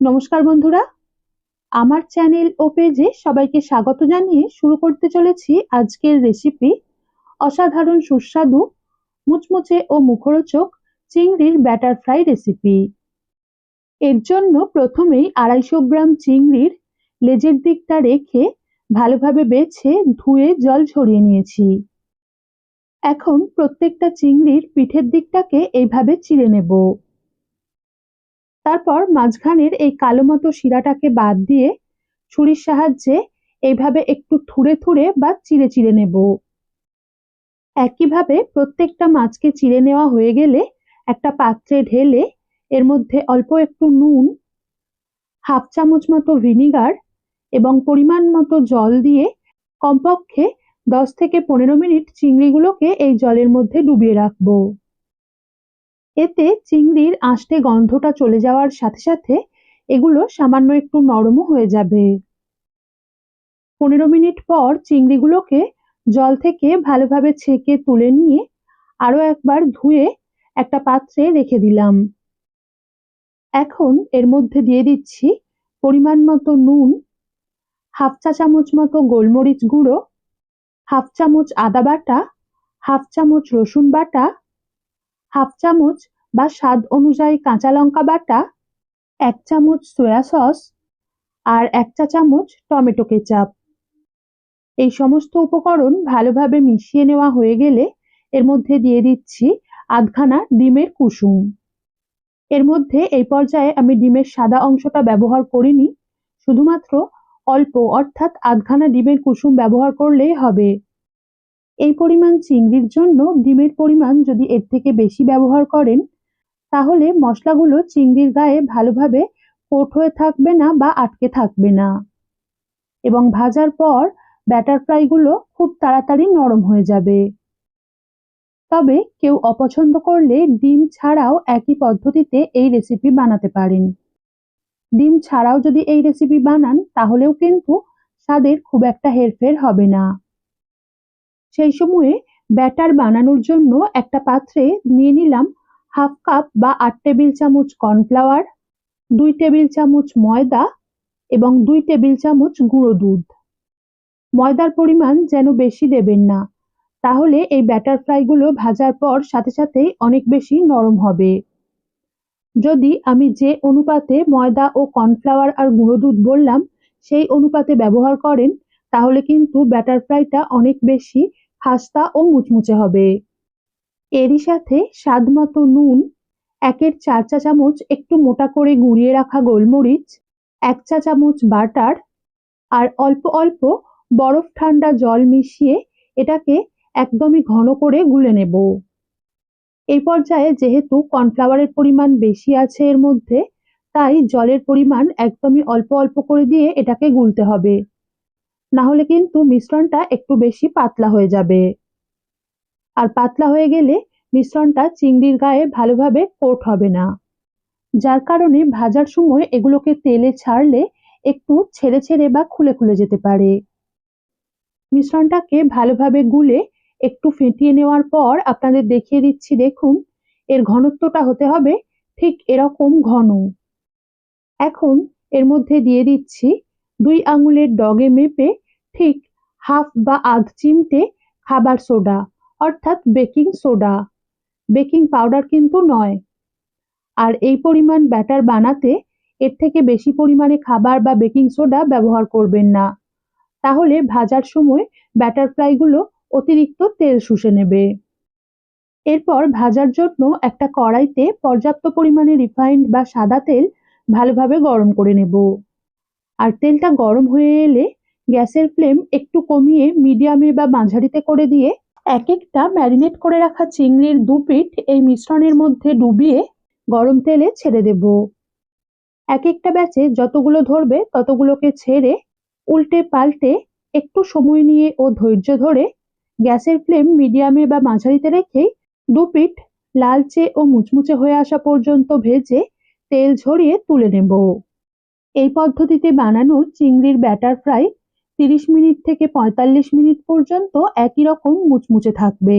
নমস্কার বন্ধুরা। আমার চ্যানেল ও পেজে সবাইকে স্বাগত জানিয়ে শুরু করতে চলেছি আজকের রেসিপি অসাধারণ সুস্বাদু, মুচমুচে ও মুখরোচক চিংড়ির ব্যাটার ফ্রাই রেসিপি এর জন্য প্রথমেই আড়াইশো গ্রাম চিংড়ির লেজের দিকটা রেখে ভালোভাবে বেছে ধুয়ে জল ঝরিয়ে নিয়েছি। এখন প্রত্যেকটা চিংড়ির পিঠের দিকটাকে এইভাবে চিড়ে নেব। তারপর মাঝখানের এই কালো মতো শিরাটাকে বাদ দিয়ে ছুরির সাহায্যে এইভাবে একটু থুড়ে থুড়ে বা চিড়ে চিড়ে নেব। একইভাবে প্রত্যেকটা মাছকে চিড়ে নেওয়া হয়ে গেলে একটা পাত্রে ঢেলে এর মধ্যে অল্প একটু নুন, হাফ চামচ মতো ভিনিগার এবং পরিমাণ মতো জল দিয়ে কমপক্ষে দশ থেকে পনেরো মিনিট চিংড়িগুলোকে এই জলের মধ্যে ডুবিয়ে রাখব। এতে চিংড়ির আঁশটে গন্ধটা চলে যাওয়ার সাথে সাথে এগুলো সামান্য একটু নরমও হয়ে যাবে। পনেরো মিনিট পর চিংড়িগুলোকে জল থেকে ভালোভাবে ছেঁকে তুলে নিয়ে আরও একবার ধুয়ে একটা পাত্রে রেখে দিলাম। এখন এর মধ্যে দিয়ে দিচ্ছি পরিমাণ মতো নুন, হাফ চা চামচ মতো গোলমরিচ গুঁড়ো, হাফ চামচ আদা বাটা, হাফ চামচ রসুন বাটা হাফ চামচ বা স্বাদ অনুযায়ী কাঁচা লঙ্কা বাটা, এক চামচ সয়া সস আর এক চা চামচ টমেটো কেচাপ। এই সমস্ত উপকরণ ভালোভাবে মিশিয়ে নেওয়া হয়ে গেলে এর মধ্যে দিয়ে দিচ্ছি আধখানা ডিমের কুসুম। এর মধ্যে এই পর্যায়ে আমি ডিমের সাদা অংশটা ব্যবহার করিনি, শুধুমাত্র অল্প অর্থাৎ আধখানা ডিমের কুসুম ব্যবহার করলেই হবে। এই পরিমাণ চিংড়ির জন্য ডিমের পরিমাণ যদি এর থেকে বেশি ব্যবহার করেন, তাহলে মশলাগুলো চিংড়ির গায়ে ভালোভাবে কোট হয়ে থাকবে না বা আটকে থাকবে না। এবং ভাজার পর ব্যাটার ফ্রাইগুলো খুব তাড়াতাড়ি নরম হয়ে যাবে। তবে কেউ অপছন্দ করলে ডিম ছাড়াও একই পদ্ধতিতে এই রেসিপি বানাতে পারেন। ডিম ছাড়াও যদি এই রেসিপি বানান, তাহলেও কিন্তু স্বাদের খুব একটা হেরফের হবে না। সেই সময়ে ব্যাটার বানানোর জন্য একটা পাত্রে নিয়ে নিলাম হাফ কাপ বা আট টেবিল চামচ কর্নফ্লাওয়ার, দুই টেবিল চামচ ময়দা এবং দুই টেবিল চামচ গুঁড়ো দুধ। ময়দার পরিমাণ যেন বেশি দেবেন না, তাহলে এই ব্যাটার ফ্রাইগুলো ভাজার পর সাথে সাথেই অনেক বেশি নরম হবে। যদি আমি যে অনুপাতে ময়দা ও কর্নফ্লাওয়ার আর গুঁড়ো দুধ বললাম, সেই অনুপাতে ব্যবহার করেন, তাহলে কিন্তু ব্যাটার ফ্রাইটা অনেক বেশি খাস্তা ও মুচমুচে হবে। এরই সাথে স্বাদমতো নুন, একের চার চা চামচ একটু মোটা করে গুঁড়িয়ে রাখা গোলমরিচ, এক চা চামচ বাটার, আর অল্প অল্প বরফ ঠান্ডা জল মিশিয়ে এটাকে একদমই ঘন করে গুলে নেব। এই পর্যায়ে যেহেতু কর্নফ্লাওয়ারের পরিমাণ বেশি আছে এর মধ্যে, তাই জলের পরিমাণ একদমই অল্প অল্প করে দিয়ে এটাকে গুলতে হবে। না হলে কিন্তু মিশ্রণটা একটু বেশি পাতলা হয়ে যাবে। আর পাতলা হয়ে গেলে মিশ্রণটা চিংড়ির গায়ে ভালোভাবে কোট হবে না। যার কারণে ভাজার সময় এগুলোকে তেলে ছাড়লে একটু ছেড়ে ছেড়ে বা খুলে খুলে যেতে পারে। মিশ্রণটাকে ভালোভাবে গুলে একটু ফেটিয়ে নেওয়ার পর আপনাদের দেখিয়ে দিচ্ছি, দেখুন, এর ঘনত্বটা হতে হবে ঠিক এরকম ঘন। এখন এর মধ্যে দিয়ে দিচ্ছি দুই আঙুলের ডগে মেপে ঠিক হাফ বা আধ চিমটে খাবার সোডা, অর্থাৎ বেকিং সোডা। বেকিং পাউডার কিন্তু নয়। আর এই পরিমাণ ব্যাটার বানাতে এর থেকে বেশি পরিমাণে খাবার বা বেকিং সোডা ব্যবহার করবেন না। তাহলে ভাজার সময় ব্যাটার ফ্রাইগুলো অতিরিক্ত তেল শুষে নেবে। এরপর ভাজার জন্য একটা কড়াইতে পর্যাপ্ত পরিমাণে রিফাইন্ড বা সাদা তেল ভালোভাবে গরম করে নেব। আর তেলটা গরম হয়ে এলে গ্যাসের ফ্লেম একটু কমিয়ে মিডিয়ামে বা মাঝারিতে করে দিয়ে এক একটা ম্যারিনেট করে রাখা চিংড়ির দু পিঠ এই মিশ্রণের মধ্যে ডুবিয়ে গরম তেলে ছেড়ে দেব। এক একটা ব্যাচে যতগুলো ধরবে ততগুলোকে ছেড়ে উল্টে পাল্টে একটু সময় নিয়ে ও ধৈর্য ধরে গ্যাসের ফ্লেম মিডিয়ামে বা মাঝারিতে রেখেই দু পিঠ লালচে ও মুচমুচে হয়ে আসা পর্যন্ত ভেজে তেল ঝরিয়ে তুলে নেব। এই পদ্ধতিতে বানানো চিংড়ির ব্যাটার ফ্রাই তিরিশ মিনিট থেকে পঁয়তাল্লিশ মিনিট পর্যন্ত একই রকম মুচমুচে থাকবে।